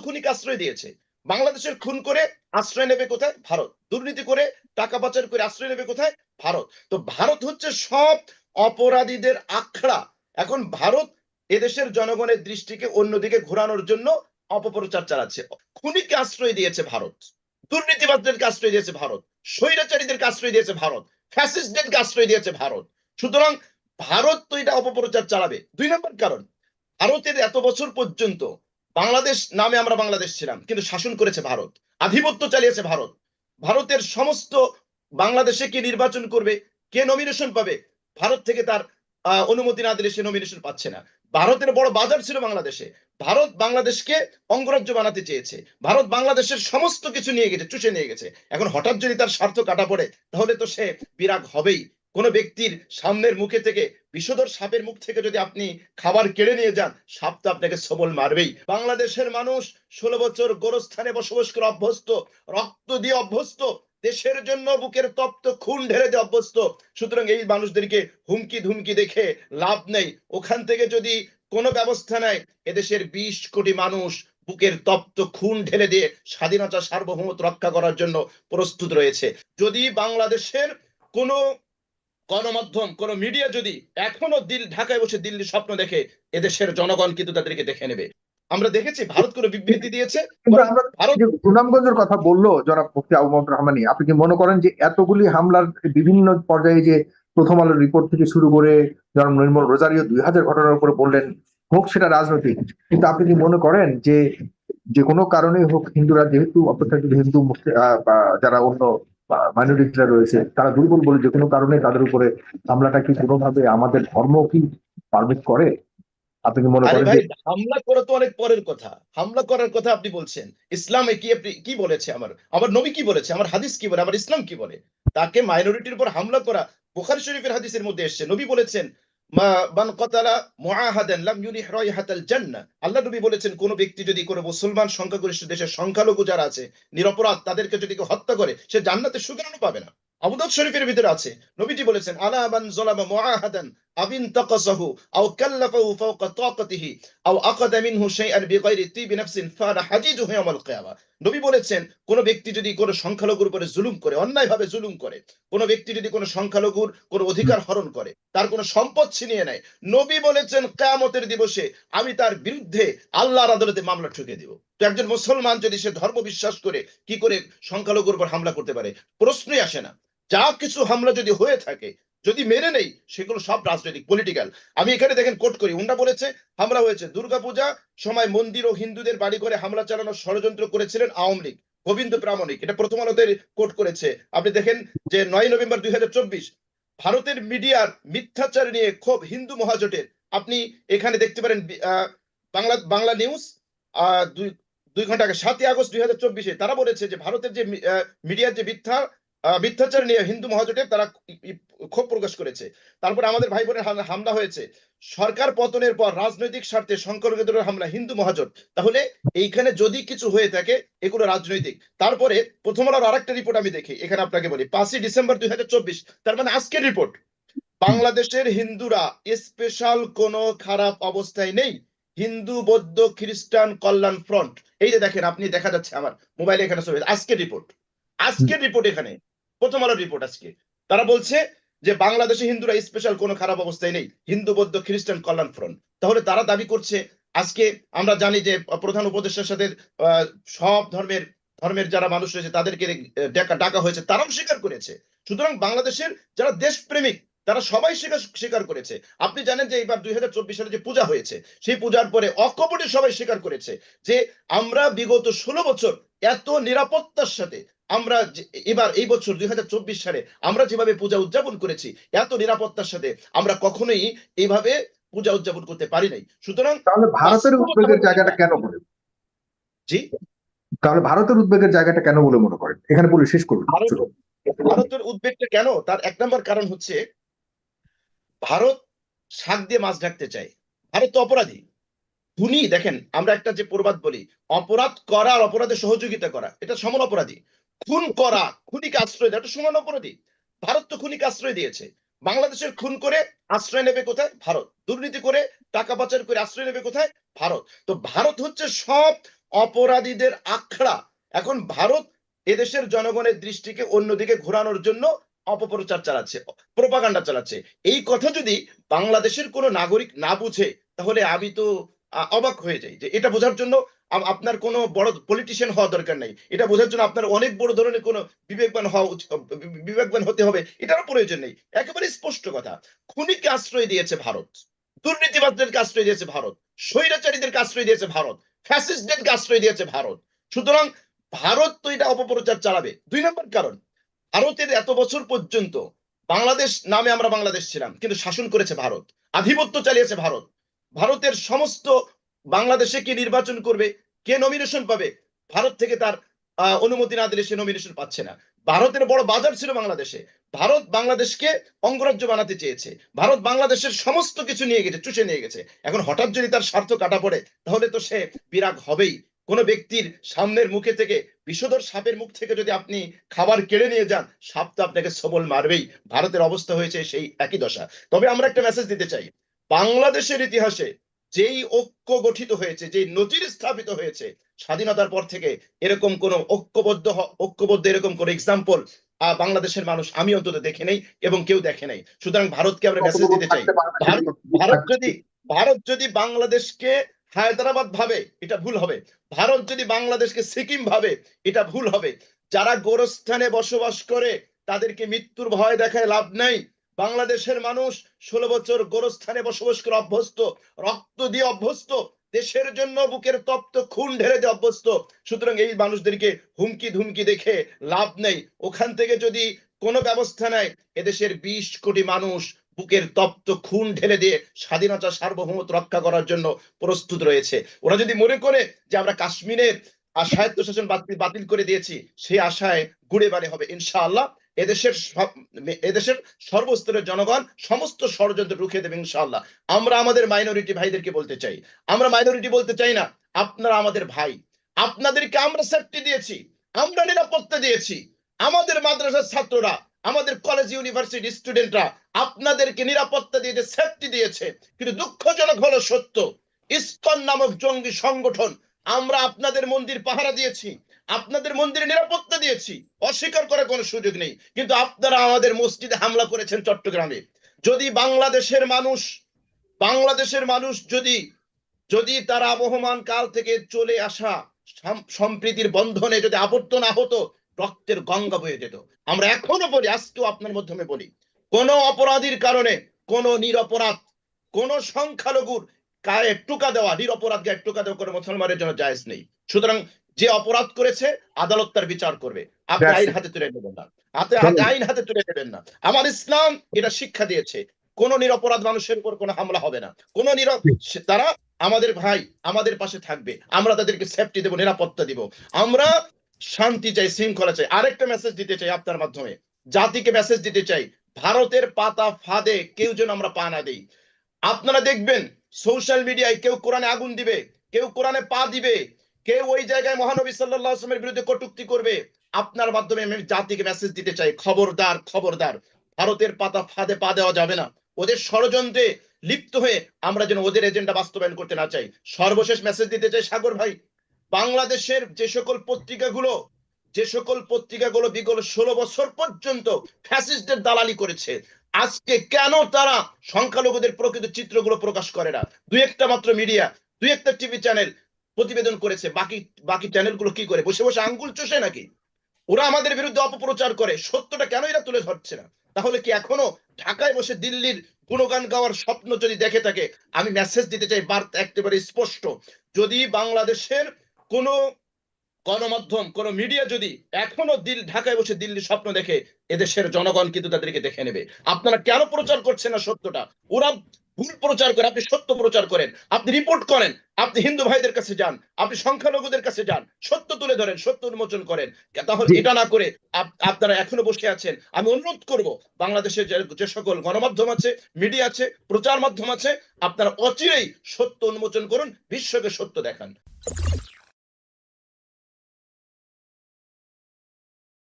খুনিকে আশ্রয় দিয়েছে। বাংলাদেশের খুন করে আশ্রয় নেবে কোথায়? ভারত। দুর্নীতি করে টাকা পাচার করে আশ্রয় নেবে কোথায়? ভারত। তো ভারত হচ্ছে সব অপরাধীদের আখড়া। এখন ভারত এদেশের জনগণের দৃষ্টিকে অন্যদিকে ঘোরানোর জন্য অপপ্রচার চালাচ্ছে। খুনিকে আশ্রয় দিয়েছে ভারত। দুর্নীতিবাদদেরকে আশ্রয় দিয়েছে ভারত। স্বৈরাচারীদেরকে আশ্রয় দিয়েছে ভারত। ফ্যাসিস্টদেরকে আশ্রয় দিয়েছে ভারত। সুতরাং ভারত তো এটা অপপ্রচার চালাবে। দুই নম্বর কারণ, ভারতের এত বছর পর্যন্ত বাংলাদেশ নামে আমরা বাংলাদেশ ছিলাম, কিন্তু শাসন করেছে ভারত, আধিপত্য চালিয়েছে ভারত। ভারতের সমস্ত বাংলাদেশে কে নির্বাচন করবে, কে নমিনেশন পাবে, ভারত থেকে তার অনুমতি না দিলে সে নমিনেশন পাচ্ছে না। ভারতের বড় বাজার ছিল বাংলাদেশে। ভারত বাংলাদেশকে অঙ্গরাজ্য বানাতে চেয়েছে। ভারত বাংলাদেশের সমস্ত কিছু নিয়ে গেছে, চুষে নিয়ে গেছে। এখন হঠাৎ যদি তার স্বার্থ কাটা পড়ে, তাহলে তো সে বিরাগ হবেই। কোন ব্যক্তির সামনের মুখে থেকে, বিষধর সাপের মুখ থেকে যদি আপনি খাবার কেড়ে নিয়ে যান, সাপ তো আপনাকে সবল মারবেই। বাংলাদেশের মানুষ ষোলো বছর গোরস্থানে বসবাস করে অভ্যস্ত, রক্ত দিয়ে অভ্যস্ত, দেশের জন্য বুকের তপ্ত খুন ঢেলে দিয়ে অভ্যস্ত। সুতরাং এই মানুষদেরকে হুমকি ধুমকি দেখে লাভ নেই। ওখান থেকে যদি কোনো ব্যবস্থা নেয়, এদেশের বিশ কোটি মানুষ বুকের তপ্ত খুন ঢেলে দিয়ে স্বাধীনতা সার্বভৌমত্ব রক্ষা করার জন্য প্রস্তুত রয়েছে। যদি বাংলাদেশের কোনো গণমাধ্যম কোন মিডিয়া যদি এখনও দিল ঢাকায় বসে দিল্লি স্বপ্ন দেখে এদেশের জনগণ কিন্তু তাদেরকে দেখে নেবে। আমরা দেখেছি ভারত কোনো বিবৃতি দিয়েছে। সুনামগঞ্জের কথা বলল জনাব মুফতি আবু মোহাম্মদ রহমানি আপনি কি মনে করেন যে এতগুলি হামলার বিভিন্ন পর্যায়ে যে প্রথম আলোর রিপোর্ট থেকে শুরু করে জনাব নির্মল রোজারিও দুই হাজার ঘটনার উপরে বললেন হোক সেটা রাজনৈতিক কিন্তু আপনি কি মনে করেন যে যে কোনো কারণে হোক হিন্দুরা যেহেতু অপেক্ষাকৃত হিন্দু যারা অন্য মাইনরিটিরা রয়েছে তারা দুর্বল বলে যে কোনো কারণে তাদের উপরে হামলাটা কি কোনোভাবে আমাদের ধর্ম কি পারমিট করে? আপনি কি মনে করেন হামলা করা তো অনেক পরের কথা। হামলা করার কথা আপনি বলছেন। ইসলামে কি আপনি কি বলেছে আমার? আমার নবী কি বলেছে? আমার হাদিস কি বলে? আমার ইসলাম কি বলে? তাকে মাইনরিটির উপর হামলা করা বুখারী শরীফের হাদিসের মধ্যে এসছে। নবী বলেছেন আল্লাহ নবী বলেছেন, কোন ব্যক্তি যদি কোনো মুসলমান সংখ্যাগরিষ্ঠ দেশের সংখ্যালঘু যারা আছে, নিরপরাধ, তাদেরকে যদি কেউ হত্যা করে, সে জান্নাতে সুগানো পাবে না। আবুদাউদ শরীফের ভিতরে আছে। নবীজি বলেছেন, আলা মান যালামা মুআহাদান আবিন তাকাসাহু আও কাল্লাফাহু ফাওকা তাকাতিহি, আও আকাদা মিনহু শাইআন বিগাইরি তিবি নাফসিন ফানা হাজিজুহু ইয়াওমাল কিয়ামা। নবী বলেছেন, কোন ব্যক্তি যদি কোনো সংখ্যালঘুর উপরে জুলুম করে, অন্যায়ভাবে জুলুম করে, কোন ব্যক্তি যদি কোনো সংখ্যালঘুর কোনো অধিকার হরণ করে, তার কোনো সম্পদ ছিনিয়ে নেয়, নবী বলেছেন, কিয়ামতের দিবসে আমি তার বিরুদ্ধে আল্লাহর আদালতে মামলা ঠুকে দিব। তো একজন মুসলমান যদি সে ধর্ম বিশ্বাস করে, কি করে সংখ্যালঘুর উপর হামলা করতে পারে? প্রশ্নই আসে না। যা কিছু হামলা যদি হয়ে থাকে যদি মেনে নেই, সেগুলো সব রাজনৈতিক পলিটিক্যাল আমি এখানে দেখেন কোট করি উন্ডা বলেছে, হামলা হয়েছে। দুর্গাপূজা সময় মন্দির ও হিন্দুদের বাড়ি করে হামলা চালানোর ষড়যন্ত্র করেছিলেন আওয়ামী লীগ, গোবিন্দ প্রামাণিক। এটা প্রথম আলোতে কোট করেছে। আপনি দেখেন যে নয় নভেম্বর দুই ভারতের মিডিয়ার মিথ্যাচার নিয়ে ক্ষোভ হিন্দু মহাজোটের। আপনি এখানে দেখতে পারেন বাংলা বাংলা নিউজ দুই ঘণ্টা আগে, সাতই আগস্ট দুই হাজার চব্বিশে তারা বলেছে যে ভারতের যে মিডিয়ার যে মিথ্যা মিথ্যাচার নিয়ে হিন্দু মহাজোটের তারা ক্ষোভ প্রকাশ করেছে। তারপরে আমাদের ভাই বোনের হামলা- হয়েছে। সরকার পতনের পর রাজনৈতিক স্বার্থে সংখ্যালঘুদের হামলা, হিন্দু মহাজোট। তাহলে এইখানে যদি কিছু হয়ে থাকে, এগুলো রাজনৈতিক। তারপরে প্রথম আলোর আরেকটা রিপোর্ট আমি দেখি, এখানে আপনাকে বলি। পাঁচই ডিসেম্বর দুই তার মানে আজকের রিপোর্ট বাংলাদেশের হিন্দুরা স্পেশাল কোনো খারাপ অবস্থায় নেই। হিন্দু, বৌদ্ধ, খ্রিস্টান, কল্যাণ ফ্রন্ট এই যে দেখেন, আপনি দেখা যাচ্ছে আমার মোবাইলে এখানে আজকের রিপোর্ট আজকের রিপোর্ট এখানে। প্রথম আলোর রিপোর্ট আজকে। তারা বলছে যে বাংলাদেশে হিন্দুরা স্পেশাল কোনো খারাপ অবস্থায় নেই। হিন্দু, বৌদ্ধ, খ্রিস্টান কল্যাণ ফ্রন্ট তাহলে তারা দাবি করছে, আজকে আমরা জানি যে প্রধান উপদেষ্টার সাথে সব ধর্মের ধর্মের যারা মানুষ রয়েছে তাদেরকে ডাকা হয়েছে, তারাও স্বীকার করেছে। সুতরাং বাংলাদেশের যারা দেশপ্রেমিক, তারা সবাই স্বীকার স্বীকার করেছে। আপনি জানেন যে এবার দুই হাজার চব্বিশ সালে যে পূজা হয়েছে, সেই পূজার পরে অকপটে সবাই স্বীকার করেছে যে আমরা বিগত ষোলো বছর এত নিরাপত্তার সাথে আমরা যে- এবার এই বছর দুই হাজার চব্বিশ সালে আমরা যেভাবে পূজা উদযাপন করেছি এত নিরাপত্তার সাথে আমরা কখনোই এইভাবে পূজা উদযাপন করতে পারি নাই। সুতরাং তাহলে ভারতের উদ্বেগের জায়গাটা কেন বলে? জি? তাহলে ভারতের উদ্বেগের জায়গাটা কেন বলে মনে করেন? এখানে বলে শেষ করুন। ভারতের উদ্বেগটা কেন? তার এক নম্বর কারণ হচ্ছে ভারত শাক দিয়ে মাছ ঢাকতে চায়। ভারত তো অপরাধী। খুনি দেখেন, আমরা একটা যে প্রবাদ বলি, অপরাধ করা আর অপরাধে সহযোগিতা করা, এটা সমান অপরাধী। খুন করা, খুনিকে আশ্রয় দেওয়া, এটা সমান অপরাধী। ভারত তো খুনিকে আশ্রয় দিয়েছে। বাংলাদেশের খুন করে আশ্রয় নেবে কোথায়? ভারত। দুর্নীতি করে টাকা পাচার করে আশ্রয় নেবে কোথায়? ভারত। তো ভারত হচ্ছে সব অপরাধীদের আখড়া। এখন ভারত এদেশের জনগণের দৃষ্টিকে অন্যদিকে ঘোরানোর জন্য অপপ্রচার চালাচ্ছে, প্রপাগান্ডা চালাচ্ছে। এই কথা যদি বাংলাদেশের কোনো নাগরিক না বুঝে, তাহলে আমি তো অবাক হয়ে যাই যে এটা বোঝার জন্য আপনার কোনো বড় পলিটিশিয়ান হওয়া দরকার নাই। এটা বোঝার জন্য আপনার অনেক বড় ধরনের কোনো বিবেকবান হওয়া বিবেকবান হতে হবে, এটারও প্রয়োজন নেই। একেবারে স্পষ্ট কথা, খুনিকে আশ্রয় দিয়েছে ভারত দুর্নীতিবাদদেরকে আশ্রয় দিয়েছে ভারত, স্বৈরাচারীদেরকে আশ্রয় দিয়েছে ভারত ফ্যাসিস্টদেরকে আশ্রয় দিয়েছে ভারত। সুতরাং ভারত তো এটা অপপ্রচার চালাবে। দুই নম্বর কারণ, ভারতের এত বছর পর্যন্ত বাংলাদেশ নামে আমরা বাংলাদেশ ছিলাম, কিন্তু শাসন করেছে ভারত, আধিপত্য চালিয়েছে ভারত। ভারতের সমস্ত বাংলাদেশে কে নির্বাচন করবে, কে নমিনেশন পাবে, ভারত থেকে তার অনুমতি না দিলে সে নমিনেশন পাচ্ছে না। ভারতের বড় বাজার ছিল বাংলাদেশে। ভারত বাংলাদেশকে অঙ্গরাজ্য বানাতে চেয়েছে। ভারত বাংলাদেশের সমস্ত কিছু নিয়ে গেছে, চুষে নিয়ে গেছে। এখন হঠাৎ যদি তার স্বার্থ কাটা পড়ে, তাহলে তো সে বিরাগ হবেই। কোনো ব্যক্তির সামনের মুখে থেকে, বিষধর সাপের মুখ থেকে যদি আপনি খাবার কেড়ে নিয়ে যান, সাপ তো আপনাকে সবল মারবেই। ভারতের অবস্থা হয়েছে সেই একই দশা। তবে আমরা একটা মেসেজ দিতে চাই। বাংলাদেশের ইতিহাসে যেই ঐক্য গঠিত হয়েছে, যেই নজির স্থাপিত হয়েছে, স্বাধীনতার পর থেকে এরকম কোন ঐক্যবদ্ধ ঐক্যবদ্ধ এরকম কোন এক্সাম্পল বাংলাদেশের মানুষ আমি অন্তত দেখে নেই এবং কেউ দেখে নাই। সুতরাং ভারতকে আমরা মেসেজ দিতে চাই। ভারত যদি ভারত যদি বাংলাদেশকে হায়দ্রাবাদ ভাবে, এটা ভুল হবে। ভারত যদি বাংলাদেশকে সিকিম ভাবে, এটা ভুল হবে। যারা গোরস্থানে বসবাস করে, তাদেরকে মৃত্যুর ভয় দেখায় লাভ নাই। বাংলাদেশের মানুষ ষোলো বছর গোরস্থানে বসবাস করে অভ্যস্ত, রক্ত দিয়ে অভ্যস্ত, দেশের জন্য বুকের তপ্ত খুন ঢেলে দিয়ে অভ্যস্ত। সুতরাং এই মানুষদেরকে হুমকি ধুমকি দেখে লাভ নেই। ওখান থেকে যদি কোনো ব্যবস্থা নেয়, এদেশের বিশ কোটি মানুষ বুকের তপ্ত খুন ঢেলে দিয়ে স্বাধীনতা, সার্বভৌমত্ব রক্ষা করার জন্য প্রস্তুত রয়েছে। ওরা যদি মনে করে যে আমরা কাশ্মীরের স্বায়ত্তশাসন বাতিল করে দিয়েছি, সেই আশায় গুড়ে বাড়ি হবে, ইনশাআল্লাহ। এদেশের এদেশের সর্বস্তরের জনগণ সমস্ত ষড়যন্ত্র রুখে দেবে ইনশাআল্লাহ। আমরা আমাদের মাইনরিটি ভাইদেরকে বলতে চাই। আমরা মাইনরিটি বলতে চাই না, আপনারা আমাদের ভাই। আপনাদেরকে আমরা সেফটি দিয়েছি, আমরা নিরাপত্তা দিয়েছি। আমাদের মাদ্রাসার ছাত্ররা, আমাদের কলেজ ইউনিভার্সিটি স্টুডেন্টরা আপনাদেরকে নিরাপত্তা দিয়েছে সেফটি দিয়েছে। কিন্তু দুঃখজনক হলো সত্য, ইসকন নামক জঙ্গি সংগঠন, আমরা আপনাদের মন্দির পাহারা দিয়েছি। আপনাদের মন্দিরে নিরাপত্তা দিয়েছি। অস্বীকার করার কোনো সুযোগ নেই। কিন্তু আপনারা আমাদের মসজিদে হামলা করেছেন চট্টগ্রামে। যদি বাংলাদেশের মানুষ বাংলাদেশের মানুষ যদি যদি তারা আবহমান কাল থেকে চলে আসা সম্প্রীতির বন্ধনে যদি আবদ্ধ না হতো, রক্তের গঙ্গা বয়ে যেত। আমরা এখনও বলি, আজকেও আপনার মাধ্যমে বলি, কোন অপরাধীর কারণে কোন নিরপরাধ, কোন সংখ্যালঘুর গায়ে টুকা দেওয়া নিরপরাধ গায়ে টুকা দেওয়া কোনো মুসলমানের জন্য জায়েজ নেই। সুতরাং যে অপরাধ করেছে আদালত তার বিচার করবে। আপনি আইন হাতে তুলে নেবেন না। হাতে আইন হাতে তুলে নেবেন না। আমার ইসলাম এটা শিক্ষা দিয়েছে। কোন নিরপরাধ মানুষের উপর কোনো হামলা হবে না। কোন নির তারা আমাদের ভাই আমাদের পাশে থাকবে। আমরা তাদেরকে সেফটি দেব নিরাপত্তা দিব। আমরা শান্তি চাই শৃঙ্খলা চাই। আরেকটা মেসেজ দিতে চাই আপনার মাধ্যমে। জাতিকে মেসেজ দিতে চাই। ভারতের পাতা ফাঁদে কেউ যেন আমরা পা না দিই। আপনারা দেখবেন সোশ্যাল মিডিয়ায় কেউ কোরআনে আগুন দিবে, কেউ কোরআনে পা দিবে, কেউ ওই জায়গায় মহানবী আলাইহি বিরুদ্ধে কটূক্তি করবে, আপনার মাধ্যমে আমি জাতিকে মেসেজ দিতে চাই, খবরদার খবরদার। ভারতের পাতা ফাঁদে পা দেওয়া যাবে না। ওদের ষড়যন্ত্রে লিপ্ত হয়ে আমরা যেন ওদের এজেন্ডা বাস্তবায়ন করতে না চাই। সর্বশেষ মেসেজ দিতে চাই সাগর ভাই, বাংলাদেশের যে সকল পত্রিকাগুলো, যে সকল পত্রিকাগুলো বিগত ষোলো বছর পর্যন্ত ফ্যাসিস্টদের দালালি করেছে আজকে কেন তারা সংখ্যালঘুদের প্রকৃত চিত্রগুলো প্রকাশ করে না? দুই একটা মাত্র মিডিয়া দুই একটা টিভি চ্যানেল প্রতিবেদন করেছে। বাকি বাকি চ্যানেলগুলো কি করে? বসে বসে আঙ্গুল চষে নাকি? ওরা আমাদের বিরুদ্ধে অপপ্রচার করে। সত্যটা কেন এরা তুলে ধরছে না? তাহলে কি এখনও ঢাকায় বসে দিল্লির গুণগান গাওয়ার স্বপ্ন যদি দেখে থাকে, আমি মেসেজ দিতে চাই, বার্তা একেবারে স্পষ্ট। যদি বাংলাদেশের কোনো গণমাধ্যম কোন মিডিয়া যদি এখনও দিল ঢাকায় বসে দিল্লি স্বপ্ন দেখে এদেশের জনগণ কিন্তু তাদেরকে দেখে নেবে। আপনারা কেন প্রচার করছেন না সত্যটা? ওরা ভুল প্রচার করে আপনি সত্য প্রচার করেন। আপনি রিপোর্ট করেন আপনি হিন্দু ভাইদের কাছে যান আপনি সংখ্যালঘুদের কাছে যান সত্য তুলে ধরেন সত্য উন্মোচন করেন। তাহলে এটা না করে আপনারা এখনও বসে আছেন। আমি অনুরোধ করব বাংলাদেশের যে যে সকল গণমাধ্যম আছে মিডিয়া আছে প্রচার মাধ্যম আছে আপনারা অচিরেই সত্য উন্মোচন করুন বিশ্বকে সত্য দেখান।